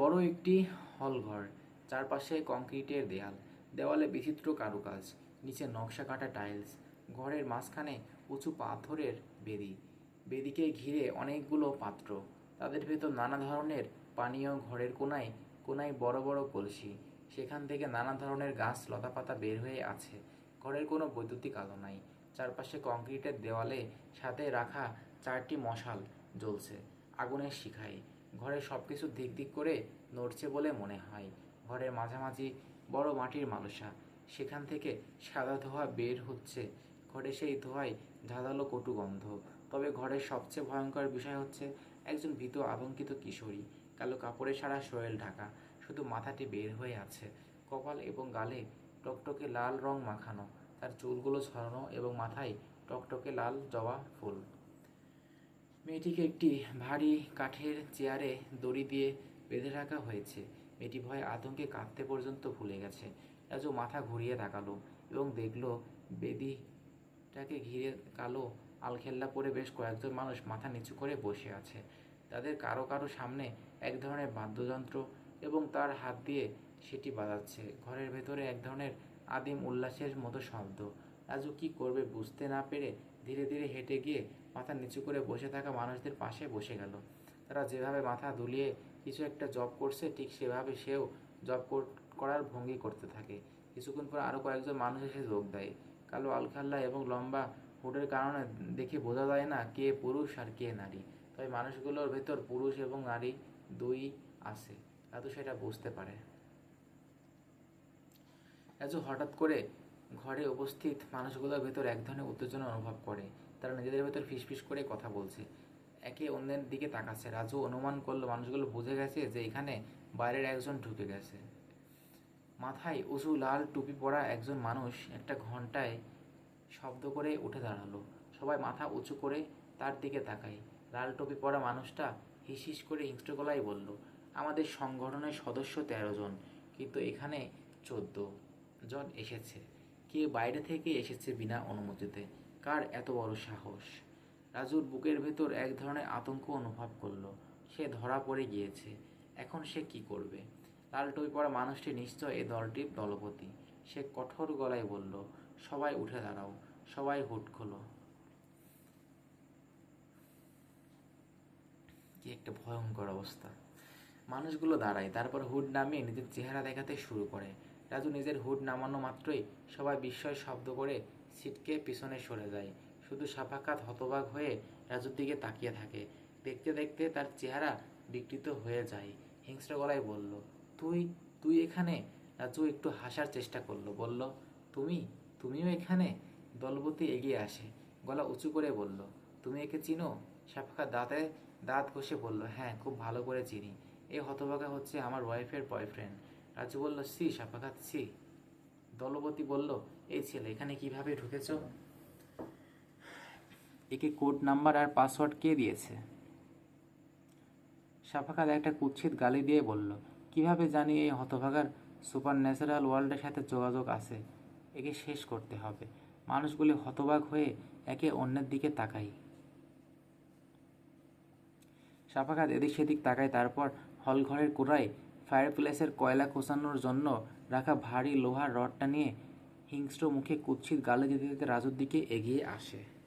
বড় একটি হলঘর, চারপাশে কংক্রিটের দেয়াল, দেওয়ালে বিচিত্র কারুকাজ, নিচে নকশা কাটা টাইলস, ঘরের মাঝখানে উঁচু পাথরের বেদি, বেদিকে ঘিরে অনেকগুলো পাত্র। তাদের ভেতর নানা ধরনের পানীয় ঘরের কোনায় কোনায় বড় বড় কলসি। সেখান থেকে নানা ধরনের গাছ লতাপাতা বের হয়ে আছে। ঘরের কোনো বৈদ্যুতিক আলো নাই। চারপাশে কংক্রিটের দেওয়ালে সাথে রাখা চারটি মশাল জ্বলছে, আগুনের শিখায়। ঘরে সব কিছু দিক দিক করে নড়ছে বলে মনে হয়। ঘরের মাঝামাঝি বড় মাটির মালসা। সেখান থেকে সাদা ধোঁয়া বের হচ্ছে। ঘরে সেই ধোঁয়ায় ঝাঁঝালো কটু গন্ধ। তবে ঘরের সবচেয়ে ভয়ঙ্কর বিষয় হচ্ছে একজন ভীত আতঙ্কিত কিশোরী। কালো কাপড়ে সারা শরীর ঢাকা। শুধু মাথাটি বের হয়ে আছে। কপাল এবং গালে টকটকে লাল রং মাখানো। তার চুলগুলো ছড়ানো এবং মাথায় টকটকে লাল জবা ফুল। মেয়েটিকে একটি ভারী কাঠের চেয়ারে দড়ি দিয়ে বেঁধে রাখা হয়েছে। মেয়েটি ভয়ে আতঙ্কে কাঁদতে পর্যন্ত ভুলে গেছে। রাজু মাথা ঘুরিয়ে তাকালো এবং দেখল বেদিটাকে ঘিরে কালো আলখেল্লা পরে বেশ কয়েকজন মানুষ মাথা নিচু করে বসে আছে। তাদের কারও কারও সামনে এক ধরনের বাদ্যযন্ত্র এবং তার হাত দিয়ে সেটি বাজাচ্ছে। ঘরের ভেতরে এক ধরনের আদিম উল্লাসের মতো শব্দ। রাজু কি করবে বুঝতে না পেরে ধীরে ধীরে হেঁটে গিয়ে মাথা নিচু করে বসে থাকা মানুষদের পাশে বসে গেল। তারা যেভাবে মাথা দুলিয়ে কিছু একটা জব করছে, ঠিক সেভাবে সেও জব করার ভঙ্গি করতে থাকে। কিছুক্ষণ পর আরও কয়েকজন মানুষ এসে যোগ দেয়। কালো আলখাল্লা এবং লম্বা হুডের কারণে দেখে বোঝা যায় না কে পুরুষ আর কে নারী। তবে মানুষগুলোর ভেতর পুরুষ এবং নারী দুই আছে রাজু সেটা বুঝতে পারে। রাজু হঠাৎ করে ঘরে উপস্থিত মানুষগুলোর ভেতর এক ধরনের উত্তেজনা অনুভব করে। তারা নিজেদের ভেতর ফিসফিস করে কথা বলছে। একে অন্যের দিকে তাকাচ্ছে। রাজু অনুমান করল, মানুষগুলো বুঝে গেছে যে এখানে বাইরের একজন ঢুকে গেছে। মাথায় উঁচু লাল টুপি পরা একজন মানুষ একটা ঘন্টায় শব্দ করে উঠে দাঁড়াল। সবাই মাথা উঁচু করে তার দিকে তাকায়। লাল টুপি পরা মানুষটা হিস হিস করে গলায় বলল, আমাদের সংগঠনের সদস্য তেরো জন, কিন্তু এখানে চোদ্দ জন এসেছে। কে বাইরে থেকে এসেছে বিনা অনুমতিতে? কার এত বড় সাহস? রাজুর বুকের ভেতর এক ধরনের আতঙ্ক অনুভব করল। সে ধরা পড়ে গিয়েছে। এখন সে কি করবে? লাল টুপি পরা মানুষটি নিশ্চয় এ দলটির দলপতি। সে কঠোর গলায় বলল, সবাই উঠে দাঁড়াও। সবাই হুট খোলো। কি একটা ভয়ঙ্কর অবস্থা। মানুষগুলো দাঁড়ায়, তারপর হুড নামিয়ে নিজের চেহারা দেখাতে শুরু করে। রাজু নিজের হুড নামানো মাত্রই সবাই বিস্ময় শব্দ করে সিটকে পিছনে সরে যায়। শুধু সাফাকাত হতবাক হয়ে রাজুর দিকে তাকিয়ে থাকে। দেখতে দেখতে তার চেহারা বিকৃত হয়ে যায়। হিংস্র গলায় বলল, তুই তুই এখানে? রাজু একটু হাসার চেষ্টা করল, বলল, তুমি, তুমিও এখানে? দলবতী এগিয়ে আসে। গলা উঁচু করে বলল, তুমি একে চিনো? সাফাকাত দাঁতে দাঁত ঘষে বলল হ্যাঁ খুব ভালো করে চিনি। এই হতভাগা হচ্ছে আমার ওয়াইফের বয়ফ্রেন্ড রাজু বলল সি সাফাকাত সি দলবতী বলল এই ছেলে, এখানে কীভাবে ঢুকেছ? একে কোড নাম্বার আর পাসওয়ার্ড কে দিয়েছে? সাফাকাত একটা কুৎসিত গালি দিয়ে বলল, কীভাবে জানি এই হতভাগার সুপার ন্যাচারাল ওয়ার্ল্ডের সাথে যোগাযোগ আছে? একে শেষ করতে হবে। মানুষগুলি হতবাক হয়ে একে অন্যের দিকে তাকাই। সাফাকাত এদিক সেদিক তাকায়, তারপর হলঘরের কোড়ায় ফায়ার প্লেসের কয়লা কোষানোর জন্য রাখা ভারী লোহার রডটা নিয়ে হিংস্র মুখে কুৎসিত গালে যেতে যেতে রাজুর দিকে এগিয়ে আসে।